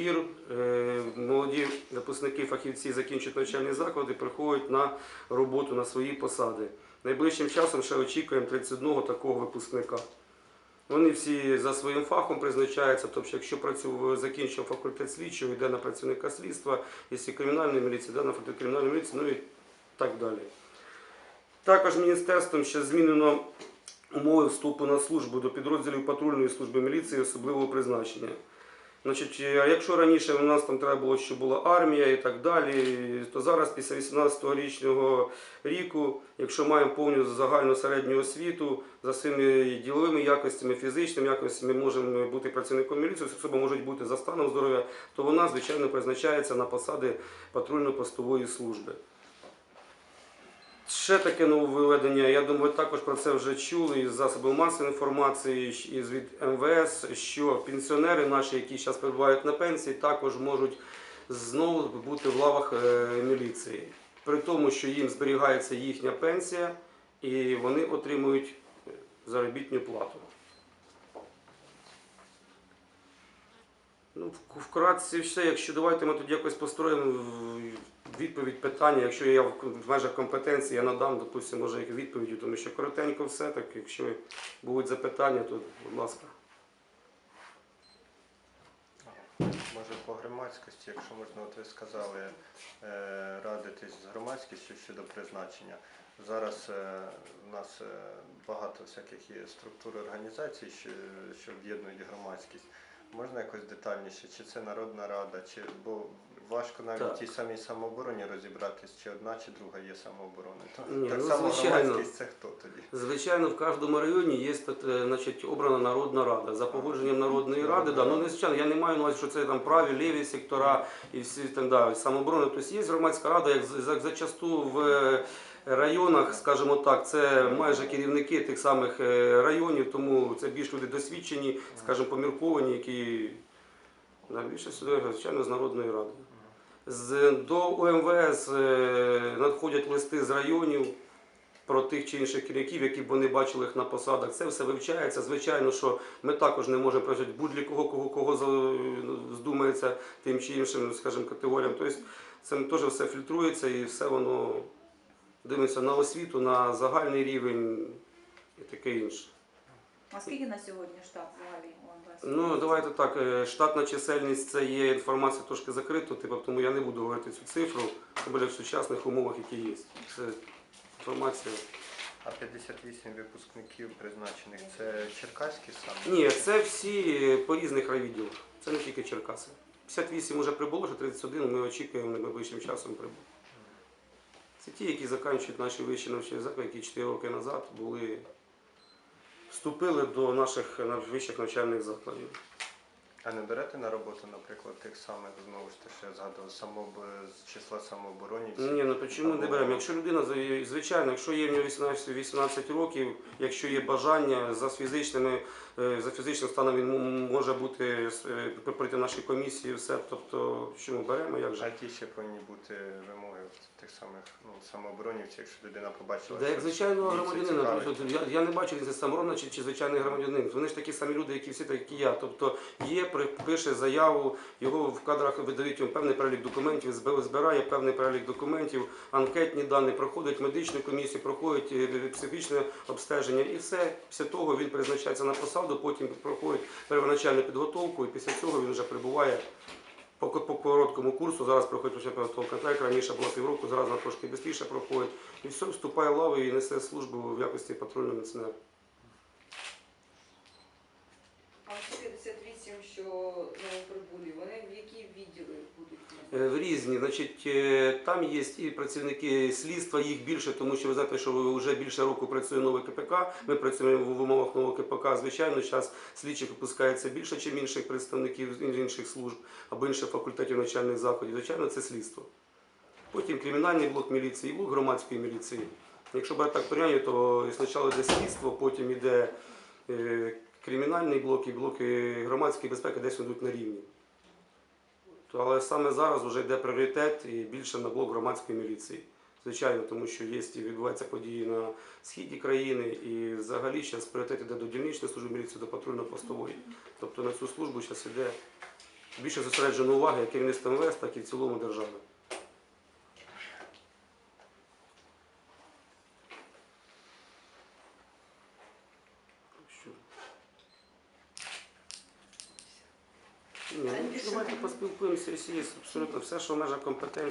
Пір е, молоді випускники, фахівці закінчують навчальні заклади, приходять на роботу на свої посади. Найближчим часом ще очікуємо 31 такого випускника. Вони всі за своїм фахом призначаються, тобто, якщо закінчив факультет слідчого, йде на працівника слідства, якщо кримінальної міліції, йде на факультет кримінальної міліції, ну і так далі. Також міністерством ще змінено умови вступу на службу до підрозділів патрульної служби міліції особливого призначення. Значить, е, якщо раніше у нас там треба було, щоб була армія і так далі, то зараз, після 18-річного ріку, якщо маємо повну загальну середню освіту за своїми діловими якостями, фізичними якостями, можемо бути працівником міліції, особи можуть бути за станом здоров'я, то вона, звичайно, призначається на посади патрульно-постової служби. Ще таке нововведення, я думаю, також про це вже чули із засобів масової інформації, із від МВС, що пенсіонери наші, які зараз перебувають на пенсії, також можуть знову бути в лавах е, міліції. При тому, що їм зберігається їхня пенсія і вони отримують заробітну плату. Ну, в- вкратце все, якщо давайте ми тоді якось построїмо відповідь питання, якщо я в межах компетенції, я надам, допустимо, може як відповіді, тому що коротенько все, так якщо будуть запитання, то будь ласка. Може по громадськості, якщо можна, от ви сказали, е, радитись з громадськістю щодо призначення. Зараз е, в нас е, багато всяких є структур організацій, що, що об'єднують громадськість. Можна якось детальніше, чи це Народна Рада, чи бо важко навіть Так. тій самій самообороні розібратись, чи одна, чи друга є самооборона. Ні, так ну, само звичайно. громадськість це хто тоді? Звичайно, в кожному районі є е, значить, обрана народна рада. За погодженням народної ради, да, ну не звичайно, я не маю на увазі, що це там праві, ліві сектора і всі там да, самооборони. Тобто є громадська рада, як за- зачасту в е, районах, скажімо так, це майже керівники тих самих е, районів, тому це більш люди досвідчені, скажімо, помірковані, які да, більше сюди, звичайно, з народної ради. До УМВС е, надходять листи з районів про тих чи інших керівників, які б вони бачили їх на посадах. Це все вивчається. Звичайно, що ми також не можемо просити будь-якого, кого, кого здумається тим чи іншим, скажімо, категоріям. Тобто це теж все фільтрується і все воно дивиться на освіту, на загальний рівень і таке інше. А скільки на сьогодні штат взагалі ОМВС? Ну, давайте так, е, штатна чисельність це є інформація трошки закрита, типу, тому я не буду говорити цю цифру, це буде в сучасних умовах, які є. Це інформація. А 58 випускників призначених це черкаські саме? Ні, це всі е, по різних райвідділах. Це не тільки Черкаси. 58 вже прибуло, ще 31 ми очікуємо найближчим часом прибув. Це ті, які закінчують наші вищі навчальні заклади, які 4 роки назад були, вступили до наших вищих навчальних закладів. А не берете на роботу, наприклад, тих самих, знову ж що я згадував, самоб... з числа самооборонівців? Ні, ну чому не беремо? Якщо людина, звичайно, якщо є в нього 18, 18 років, якщо є бажання за фізичними, е, за фізичним станом він може бути е, пройти наші комісії, все. Тобто, чому беремо, як А же? які ще повинні бути вимоги тих самих ну, самооборонівців, якщо людина побачила, Да, як що їй громадянина, я, я не бачу різниці саморобна чи, чи звичайний громадянин. Вони ж такі самі люди, які всі, так як і я. Тобто є, пише заяву, його в кадрах видають певний перелік документів, збирає певний перелік документів, анкетні дані, проходить медичну комісію, проходить е, психічне обстеження і все. Після того він призначається на посаду, потім проходить первоначальну підготовку, і після цього він вже прибуває. По, короткому курсу зараз проходить початку підготовка. Так як раніше було півроку, зараз трошки швидше проходить. І все, вступає в лаву і несе службу в якості патрульного міліціонера. А ці 58, що новоприбулі, вони в які відділи будуть? Е, В різні, значить, е, там є і працівники слідства, їх більше, тому що ви знаєте, що вже більше року працює нове КПК. Ми працюємо в умовах нового КПК. Звичайно, зараз слідчих випускається більше, ніж інших представників інших служб або інших факультетів навчальних заходів. Звичайно, це слідство. Потім кримінальний блок міліції, блок громадської міліції. Якщо брати так порівняння, то спочатку йде слідство, потім йде е, кримінальний блок і блоки громадської безпеки десь йдуть на рівні. Але саме зараз вже йде пріоритет і більше на блок громадської міліції. Звичайно, тому що є і відбуваються події на східі країни, і взагалі зараз пріоритет йде до дільничної служби міліції, до патрульно-постової. Тобто на цю службу зараз йде більше зосереджено уваги як керівництва МВС, так і в цілому держави. Давайте поспілкуємося, і є абсолютно все, що в межах компетенції.